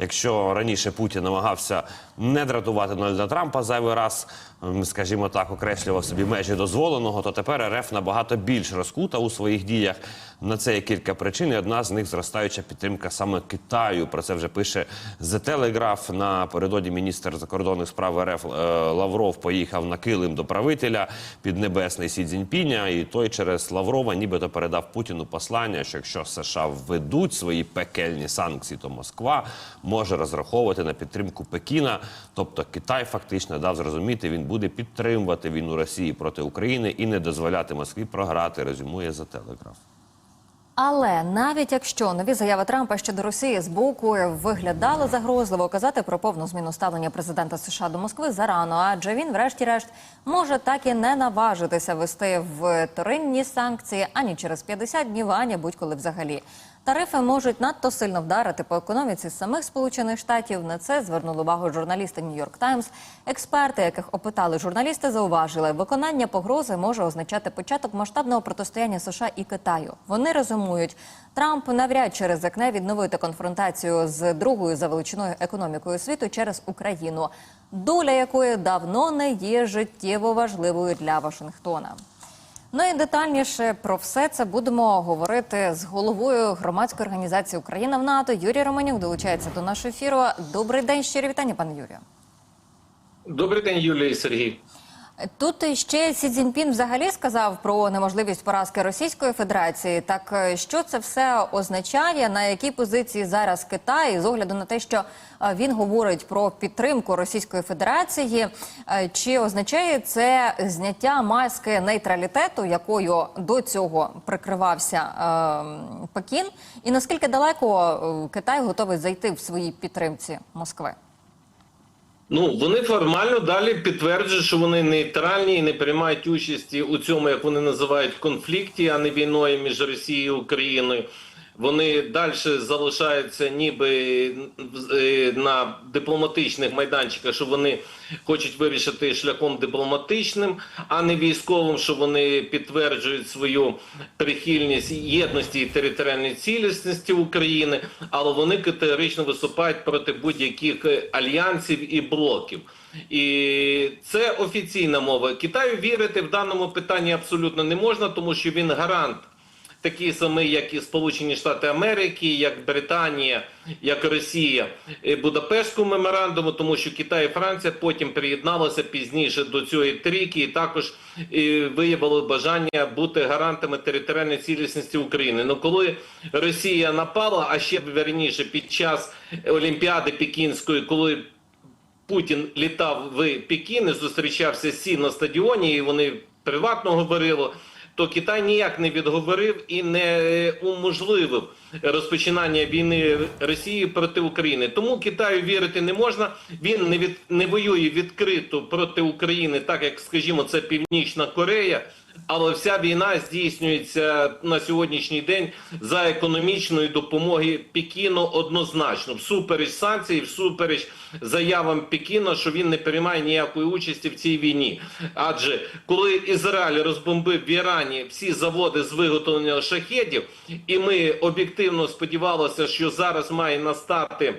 Якщо раніше Путін намагався не дратувати Дональда Трампа зайвий раз, скажімо так, окреслював собі межі дозволеного, то тепер РФ набагато більш розкута у своїх діях. На це є кілька причин. і Одна з них зростаюча підтримка саме Китаю. Про це вже пише The Telegraph. Напередодні міністр закордонних справ РФ е, Лавров поїхав на килим до правителя піднебесний Сі Цзіньпіня, і той через Лаврова нібито передав Путіну послання, що якщо США введуть свої пекельні санкції, то Москва може розраховувати на підтримку Пекіна. Тобто Китай фактично дав зрозуміти, він буде підтримувати війну Росії проти України і не дозволяти Москві програти. Резюмує The Telegraph. Але навіть якщо нові заяви Трампа щодо Росії з боку виглядали загрозливо, казати про повну зміну ставлення президента США до Москви зарано, адже він, врешті-решт, може так і не наважитися вести в вторинні санкції ані через 50 днів, ані будь-коли взагалі. Тарифи можуть надто сильно вдарити по економіці самих Сполучених Штатів. На це звернули увагу журналісти Нью-Йорк Таймс. Експерти, яких опитали журналісти, зауважили, виконання погрози може означати початок масштабного протистояння США і Китаю. Вони резюмують, Трамп навряд чи ризикне відновити конфронтацію з другою за величиною економікою світу через Україну, доля якої давно не є життєво важливою для Вашингтона. Ну і детальніше про все це будемо говорити з головою громадської організації Україна в НАТО. Юрій Романюк долучається до нашого ефіру. Добрий день, щирі вітання, пане Юрію. Добрий день, Юлія і Сергій. Тут ще Сі Цзіньпін взагалі сказав про неможливість поразки Російської Федерації. Так е, що це все означає? На якій позиції зараз Китай з огляду на те, що е, він говорить про підтримку Російської Федерації? е, Чи означає це зняття маски нейтралітету, якою до цього прикривався е, Пекін? І наскільки далеко Китай готовий зайти в своїй підтримці Москви? Ну вони формально далі підтверджують, що вони нейтральні і не приймають участі у цьому, як вони називають, конфлікті, а не війною між Росією і Україною. Вони далі залишаються ніби е, на дипломатичних майданчиках, що вони хочуть вирішити шляхом дипломатичним, а не військовим, що вони підтверджують свою прихильність єдності і територіальної цілісності України, але вони категорично виступають проти будь-яких альянсів і блоків. І це офіційна мова. Китаю вірити в даному питанні абсолютно не можна, тому що він гарант такі самі, як і Сполучені Штати Америки, як Британія, як Росія Будапештського меморандуму, тому що Китай і Франція потім приєдналися пізніше до цієї трійки, і також виявили бажання бути гарантами територіальної цілісності України. Ну коли Росія напала, а ще верніше під час Олімпіади Пекінської, коли Путін літав в Пекін і зустрічався Сі на стадіоні, і вони приватно говорили. То Китай ніяк не відговорив і не уможливив розпочинання війни Росії проти України. Тому Китаю вірити не можна. Він не від не воює відкрито проти України, так як скажімо, це Північна Корея. Але вся війна здійснюється на сьогоднішній день за економічної допомоги Пекіну однозначно, всупереч санкцій, всупереч заявам Пекіна, що він не приймає ніякої участі в цій війні. Адже коли Ізраїль розбомбив в Ірані всі заводи з виготовлення шахедів, і ми об'єктивно сподівалися, що зараз має настати.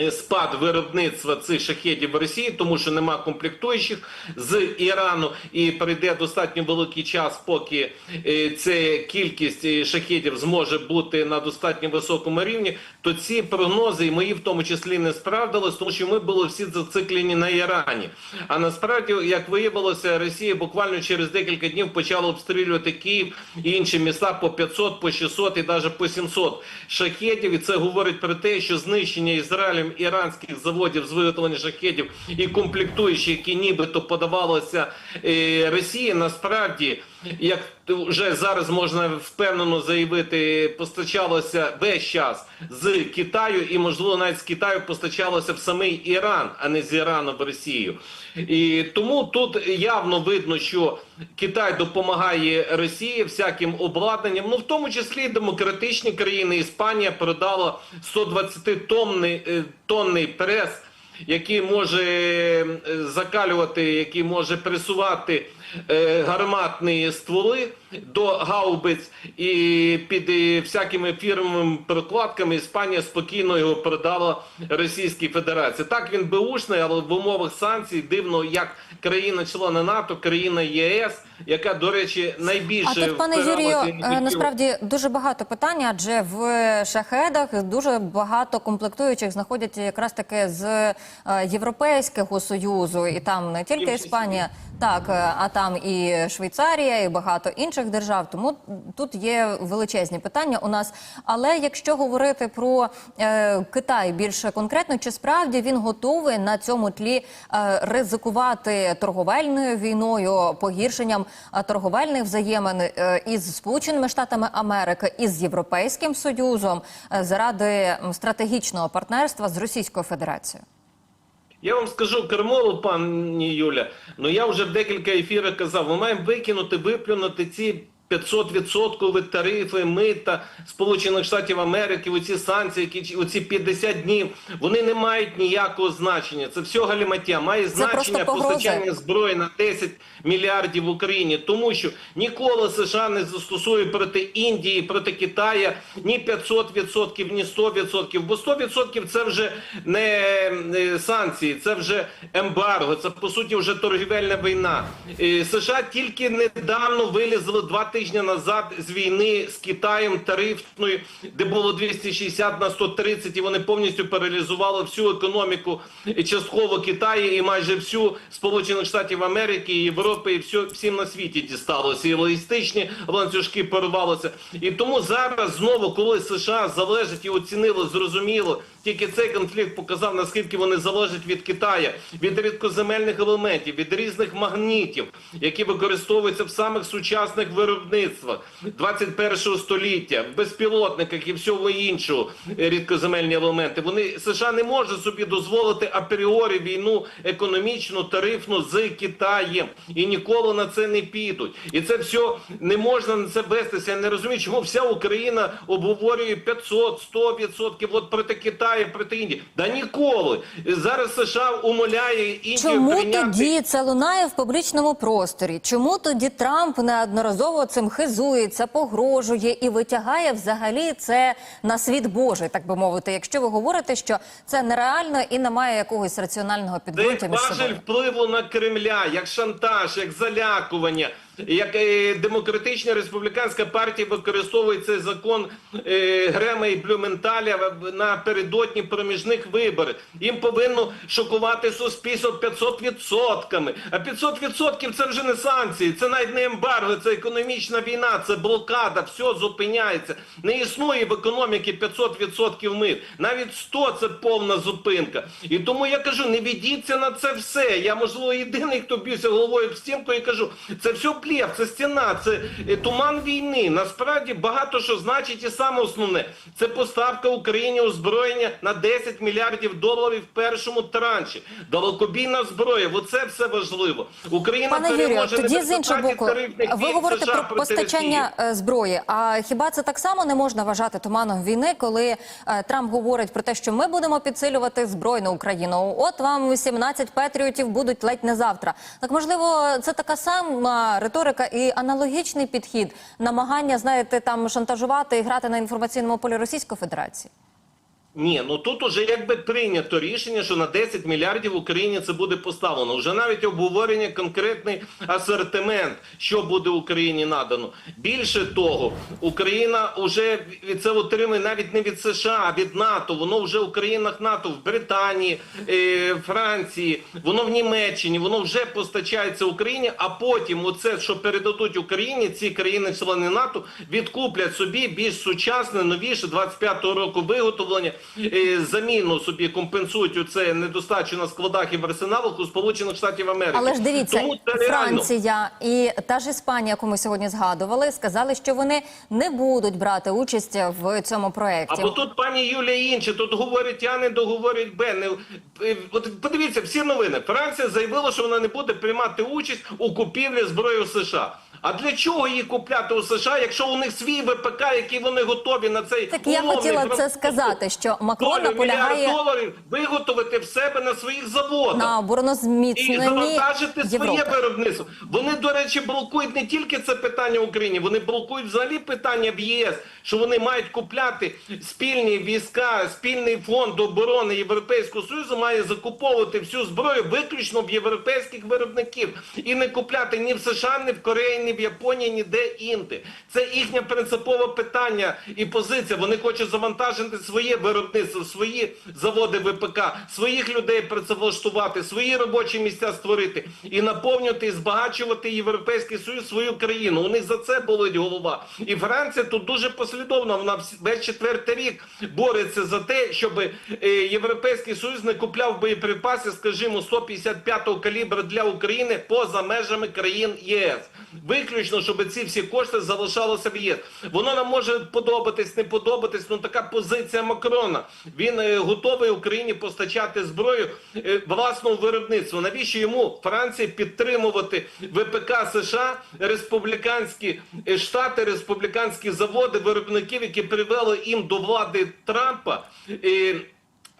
Е, Спад виробництва цих шахедів в Росії, тому що нема комплектуючих з Ірану, і прийде достатньо великий час, поки е, ця кількість е, шахедів зможе бути на достатньо високому рівні. То ці прогнози, і мої в тому числі, не справдились, тому що ми були всі зациклені на Ірані. А насправді, як виявилося, Росія буквально через декілька днів почала обстрілювати Київ і інші міста по 500, по 600 і навіть по 700 шахедів. І це говорить про те, що знищення Ізраїлем іранських заводів з виготовлення шахедів і комплектуючих, які нібито подавалося е, Росії, насправді, як вже зараз можна впевнено заявити, постачалося весь час з Китаю, і можливо навіть з Китаю постачалося в самий Іран, а не з Ірану в Росію. І тому тут явно видно, що Китай допомагає Росії всяким обладнанням, ну в тому числі демократичні країни. Іспанія продала 120 тонний, е, тонний прес який може е, закалювати, який може пресувати гарматні стволи до гаубиць і під е, всякими фірмовими прокладками Іспанія спокійно його продала Російській Федерації. Так він беушний, але в умовах санкцій дивно, як країна-члена НАТО, країна ЄС, яка, до речі, найбільше А тут, пане Юрію, е, насправді дуже багато питань, адже в шахедах дуже багато комплектуючих знаходять якраз таки з е, Європейського союзу, і там не тільки. Іспанія, так е, а там і Швейцарія, і багато інших держав. Тому тут є величезні питання у нас. Але якщо говорити про е, Китай більше конкретно, чи справді він готовий на цьому тлі е, ризикувати торговельною війною, погіршенням е, торговельних взаємин е, із Сполученими Штатами Америки із Європейським Союзом заради стратегічного партнерства з Російською Федерацією? Я вам скажу кермолу, пані Юля. Ну я вже в декілька ефірах казав, ми маємо викинути, виплюнути ці 500% тарифи, мита Сполучених Штатів Америки, оці санкції, які оці 50 днів, вони не мають ніякого значення. Це все галіматя. Має значення постачання зброї на 10 мільярдів в Україні, тому що ніколи США не застосує проти Індії, проти Китая ні 500%, ні 100%. Бо 100% це вже не санкції, це вже ембарго, це по суті вже торгівельна війна. США тільки недавно вилізли два тижні назад з війни з Китаєм тарифною, де було 260 на 130, і вони повністю паралізували всю економіку частково Китаю і майже всю Сполучених Штатів Америки, і Європи, і всю, всім на світі дісталося. І логістичні ланцюжки порвалися. І тому зараз знову, коли США залежать і оцінили, зрозуміло, тільки цей конфлікт показав, наскільки вони залежать від Китая, від рідкоземельних елементів, від різних магнітів, які використовуються в самих сучасних виробництвах 21 століття, безпілотниках і всього іншого рідкоземельні елементи. Вони США не може собі дозволити апріорі війну економічну, тарифну з Китаєм і ніколи на це не підуть. І це все не можна на це вестися. Я не розумію, чому вся Україна обговорює 500, 100% от проти Китаю, проти Індії. Да ніколи. Зараз США умоляє Індію Чому прийняти... тоді це лунає в публічному просторі? Чому тоді Трамп неодноразово цим хизується, погрожує і витягає взагалі це на світ Божий, так би мовити? Якщо ви говорите, що це нереально і немає якогось раціонального підґрунтя між важель собою? впливу на Кремля, як шантаж, як залякування. Як демократична республіканська партія використовує цей закон е, Грема і Блюменталя напередодні проміжних виборів. Їм повинно шокувати суспільство 500%. А 500% це вже не санкції, це навіть не ембарго, це економічна війна, це блокада, все зупиняється. Не існує в економіці 500% мит. Навіть 100 – це повна зупинка. І тому я кажу, не ведіться на це все. Я, можливо, єдиний, хто б'юся головою в стінку і кажу, це все плєв, це стіна, це е, туман війни. Насправді багато що значить і саме основне. Це поставка Україні озброєння на 10 мільярдів доларів в першому транші. Далекобійна зброя, оце все важливо. Україна Пане переможе не тоді з іншого боку, ви говорите США про постачання Росії. е, зброї. А хіба це так само не можна вважати туманом війни, коли е, Трамп говорить про те, що ми будемо підсилювати збройну Україну? От вам 17 патріотів будуть ледь не завтра. Так можливо, це така сама риторика і аналогічний підхід, намагання, знаєте, там шантажувати і грати на інформаційному полі Російської Федерації. Ні, ну тут уже якби прийнято рішення, що на 10 мільярдів Україні це буде поставлено. Вже навіть обговорення конкретний асортимент, що буде Україні надано. Більше того, Україна вже від це отримує навіть не від США, а від НАТО. Воно вже у країнах НАТО в Британії, е, Франції, воно в Німеччині, воно вже постачається Україні. А потім, оце що передадуть Україні, ці країни-члени НАТО відкуплять собі більш сучасне, новіше 25-го року виготовлення, заміну собі компенсують оце недостачу на складах і в арсеналах у Сполучених Штатів Америки. Але ж дивіться, Тому це. Франція і та ж Іспанія, яку ми сьогодні згадували, сказали, що вони не будуть брати участь в цьому проєкті. Або тут пані Юлія інше, тут говорять А, не договорять Б. Не, е, от подивіться всі новини. Франція заявила, що вона не буде приймати участь у купівлі зброї у США. А для чого її купляти у США, якщо у них свій ВПК, який вони готові на цей Так я хотіла це сказати, що Макрон доларів, наполягає доларів виготовити в себе на своїх заводах. на І оборонозміцненні завантажити своє Європи. виробництво. Вони, до речі, блокують не тільки це питання в Україні, вони блокують взагалі питання в ЄС, що вони мають купляти спільні війська, спільний фонд оборони Європейського Союзу має закуповувати всю зброю виключно в європейських виробників і не купляти ні в США, ні в Кореї, ні в Японії, ніде інде. Це їхнє принципове питання і позиція. Вони хочуть завантажити своє виробництво, свої заводи ВПК, своїх людей працевлаштувати, свої робочі місця створити і наповнювати і збагачувати Європейський Союз свою країну. У них за це болить голова. І Франція тут дуже послідовно. Вона весь четвертий рік бореться за те, щоб е, Європейський Союз не купляв боєприпаси, скажімо, 155-го калібру для України поза межами країн ЄС. Виключно, щоб ці всі кошти залишалися в ЄС. Воно нам може подобатись, не подобатись. Ну така позиція Макрона. Він е, готовий Україні постачати зброю е, власного виробництва. Навіщо йому Франції підтримувати ВПК США, республіканські е, штати, республіканські заводи виробників, які привели їм до влади Трампа?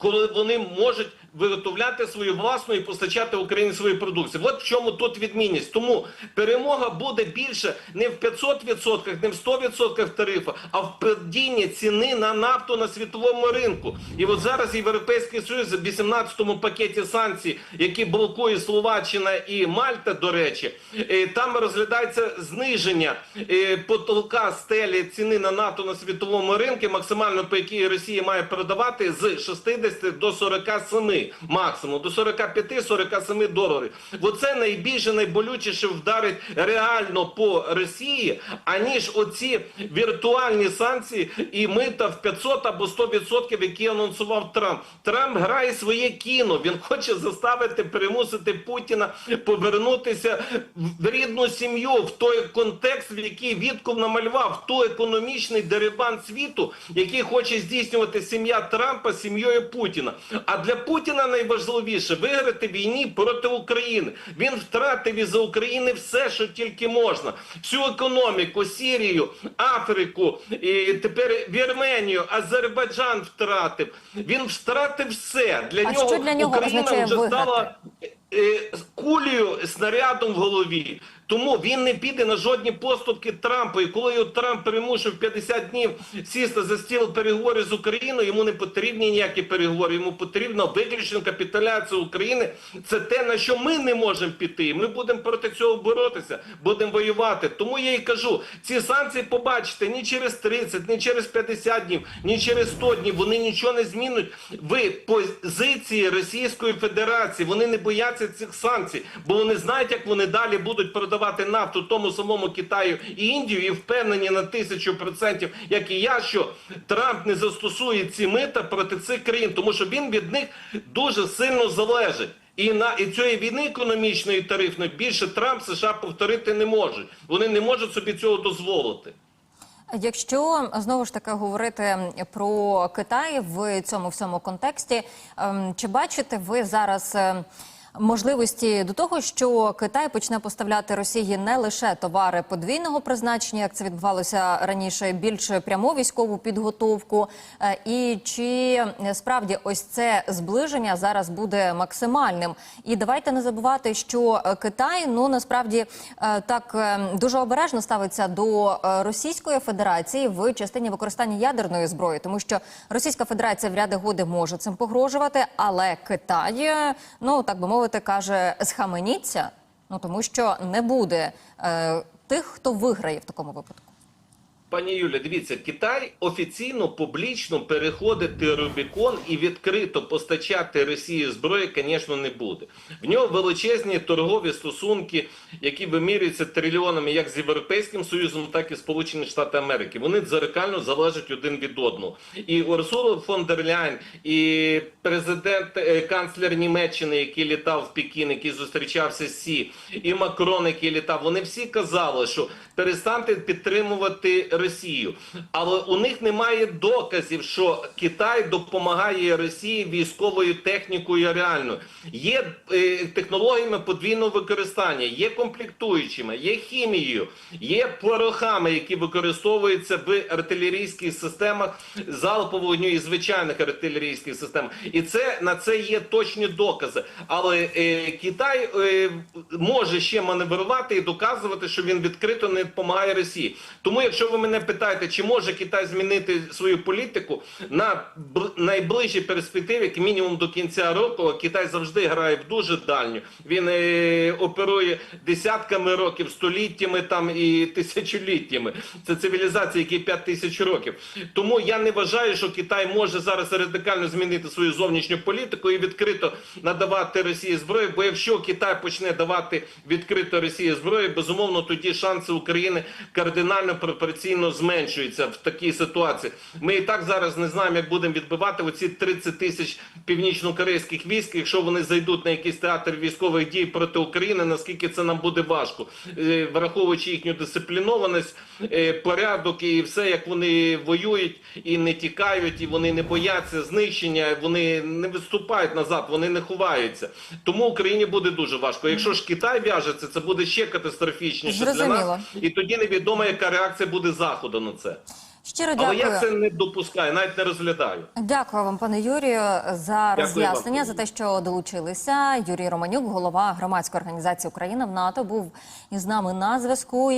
коли вони можуть виготовляти свою власну і постачати Україні свою продукцію. От в чому тут відмінність. Тому перемога буде більше не в 500%, не в 100% тарифу, а в падінні ціни на нафту на світовому ринку. І от зараз Європейський Союз в 18-му пакеті санкцій, які блокує Словаччина і Мальта, до речі, е, там розглядається зниження е, потолка стелі ціни на нафту на світовому ринку, максимально по якій Росія має продавати з 60 до 47 максимум, до 45-47 доларів. Оце найбільше найболючіше вдарить реально по Росії, аніж оці віртуальні санкції і мита в 500 або 100%, які анонсував Трамп. Трамп грає своє кіно. Він хоче заставити примусити Путіна повернутися в рідну сім'ю, в той контекст, в який Вітков намалював, той економічний дерибан світу, який хоче здійснювати сім'я Трампа сім'єю Путіна. А для Путіна найважливіше виграти війні проти України. Він втратив із України все, що тільки можна. Всю економіку, Сірію, Африку, і тепер Вірменію, Азербайджан втратив. Він втратив все. Для А нього що для нього Україна вже виграти? стала е, кулею снарядом в голові. Тому він не піде на жодні поступки Трампа. І коли його Трамп примусив 50 днів сісти за стіл переговорів з Україною, йому не потрібні ніякі переговори. Йому потрібна виключно капітуляція України. Це те, на що ми не можемо піти. Ми будемо проти цього боротися, будемо воювати. Тому я і кажу: ці санкції побачите ні через 30, ні через 50 днів, ні через 100 днів. Вони нічого не змінять в позиції Російської Федерації. Вони не бояться цих санкцій, бо вони знають, як вони далі будуть продавати нафту тому самому Китаю і Індію, і впевнені на тисячу процентів, як і я, що Трамп не застосує ці мита проти цих країн, тому що він від них дуже сильно залежить. І на і цієї війни економічної тарифної більше Трамп США повторити не можуть. Вони не можуть собі цього дозволити. Якщо знову ж таки говорити про Китай в цьому всьому контексті, ем, чи бачите ви зараз ем, можливості до того, що Китай почне поставляти Росії не лише товари подвійного призначення, як це відбувалося раніше, більш пряму військову підготовку, Е, і чи справді ось це зближення зараз буде максимальним? І давайте не забувати, що Китай ну насправді е, так е, дуже обережно ставиться до Російської Федерації в частині використання ядерної зброї, тому що Російська Федерація в ряди годи може цим погрожувати, але Китай, ну так би мовити, каже, схаменіться, ну тому що не буде е, тих, хто виграє в такому випадку. Пані Юля, дивіться, Китай офіційно публічно переходити Рубікон і відкрито постачати Росії зброю, звісно, не буде. В нього величезні торгові стосунки, які вимірюються трильйонами як з Європейським Союзом, так і Сполучені Штати Америки. Вони дзеркально залежать один від одного. І Урсула фон дер Ляйн, і президент е, канцлер Німеччини, який літав в Пекін, який зустрічався з Сі, і Макрон, який літав, вони всі казали, що перестаньте підтримувати Росію. Але у них немає доказів, що Китай допомагає Росії військовою технікою реально. Є е, технологіями подвійного використання, є комплектуючими, є хімією, є порохами, які використовуються в артилерійських системах залпового вогню і звичайних артилерійських систем. І це на це є точні докази. Але е, Китай е, може ще маневрувати і доказувати, що він відкрито не допомагає Росії. Тому, якщо ви мене питаєте, чи може Китай змінити свою політику на найближчій перспективі, як мінімум до кінця року, Китай завжди грає в дуже дальню. Він е, оперує десятками років, століттями там і тисячоліттями. Це цивілізація, які 5 тисяч років. Тому я не вважаю, що Китай може зараз радикально змінити свою зовнішню політику і відкрито надавати Росії зброю. Бо якщо Китай почне давати відкрито Росії зброю, безумовно тоді шанси України кардинально пропорційно зменшуються в такій ситуації. Ми і так зараз не знаємо, як будемо відбивати оці 30 тисяч північно-корейських військ, якщо вони зайдуть на якийсь театр військових дій проти України, наскільки це нам буде важко, Е, враховуючи їхню дисциплінованість, е, порядок і все, як вони воюють і не тікають, і вони не бояться знищення, вони не виступають назад, вони не ховаються. Тому Україні буде дуже важко. Якщо ж Китай в'яжеться, це буде ще катастрофічніше для нас, і тоді невідомо, яка реакція буде заходу на це. Щиро Але я це не допускаю, навіть не розглядаю. Дякую вам, пане Юрію, за Дякую роз'яснення, вам. за те, що долучилися. Юрій Романюк, голова громадської організації Україна в НАТО, був із нами на зв'язку.